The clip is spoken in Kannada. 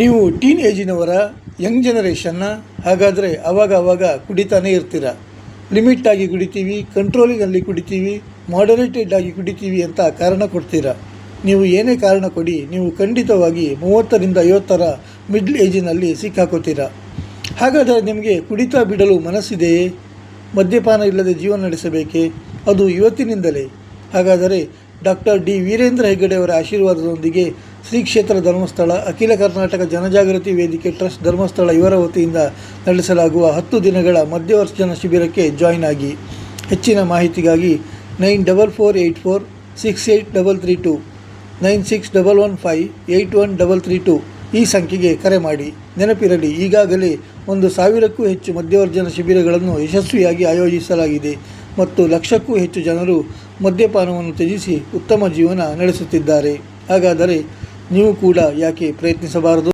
ನೀವು ಟೀನ್ ಏಜಿನವರ ಯಂಗ್ ಜನರೇಷನ್ನ ಹಾಗಾದರೆ ಅವಾಗ ಅವಾಗ ಕುಡಿತಾನೇ ಇರ್ತೀರ. ಲಿಮಿಟ್ ಆಗಿ ಕುಡಿತೀವಿ ಕಂಟ್ರೋಲಿಂಗಲ್ಲಿ ಕುಡಿತೀವಿ ಮಾಡರೇಟೆಡ್ ಆಗಿ ಕುಡಿತೀವಿ ಅಂತ ಕಾರಣ ಕೊಡ್ತೀರ. ನೀವು ಏನೇ ಕಾರಣ ಕೊಡಿ, ನೀವು ಖಂಡಿತವಾಗಿ ಮೂವತ್ತರಿಂದ ಐವತ್ತರ ಮಿಡ್ಲ್ ಏಜಿನಲ್ಲಿ ಸಿಕ್ಕಾಕೋತೀರ. ಹಾಗಾದರೆ ನಿಮಗೆ ಕುಡಿತಾ ಬಿಡಲು ಮನಸ್ಸಿದೆಯೇ? ಮದ್ಯಪಾನ ಇಲ್ಲದೆ ಜೀವನ ನಡೆಸಬೇಕೇ? ಅದು ಇವತ್ತಿನಿಂದಲೇ. ಹಾಗಾದರೆ ಡಾಕ್ಟರ್ ಡಿ. ವೀರೇಂದ್ರ ಹೆಗ್ಗಡೆಯವರ ಆಶೀರ್ವಾದದೊಂದಿಗೆ ಶ್ರೀ ಕ್ಷೇತ್ರ ಧರ್ಮಸ್ಥಳ, ಅಖಿಲ ಕರ್ನಾಟಕ ಜನಜಾಗೃತಿ ವೇದಿಕೆ ಟ್ರಸ್ಟ್ ಧರ್ಮಸ್ಥಳ ಇವರ ವತಿಯಿಂದ ನಡೆಸಲಾಗುವ ಹತ್ತು ದಿನಗಳ ಮಧ್ಯವರ್ಜನ ಶಿಬಿರಕ್ಕೆ ಜಾಯಿನ್ ಆಗಿ. ಹೆಚ್ಚಿನ ಮಾಹಿತಿಗಾಗಿ nine double four eight four six eight double three two, nine six double one five eight one double three two ಈ ಸಂಖ್ಯೆಗೆ ಕರೆ ಮಾಡಿ. ನೆನಪಿರಲಿ, ಈಗಾಗಲೇ ಒಂದು ಸಾವಿರಕ್ಕೂ ಹೆಚ್ಚು ಮಧ್ಯವರ್ಜನ ಶಿಬಿರಗಳನ್ನು ಯಶಸ್ವಿಯಾಗಿ ಆಯೋಜಿಸಲಾಗಿದೆ ಮತ್ತು ಲಕ್ಷಕ್ಕೂ ಹೆಚ್ಚು ಜನರು ಮದ್ಯಪಾನವನ್ನು ತ್ಯಜಿಸಿ ಉತ್ತಮ ಜೀವನ ನಡೆಸುತ್ತಿದ್ದಾರೆ. ಹಾಗಾದರೆ ನೀವು ಕೂಡ ಯಾಕೆ ಪ್ರಯತ್ನಿಸಬಾರದು?